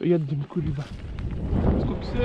To jednym kurwa. Skoksy.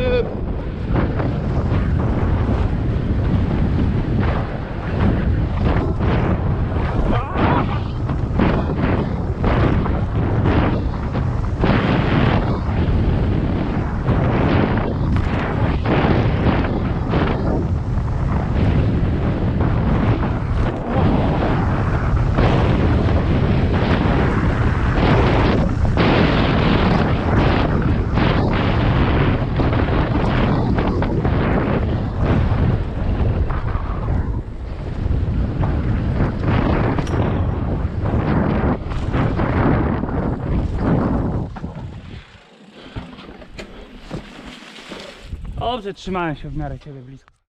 Dobrze, trzymałem się w miarę ciebie blisko.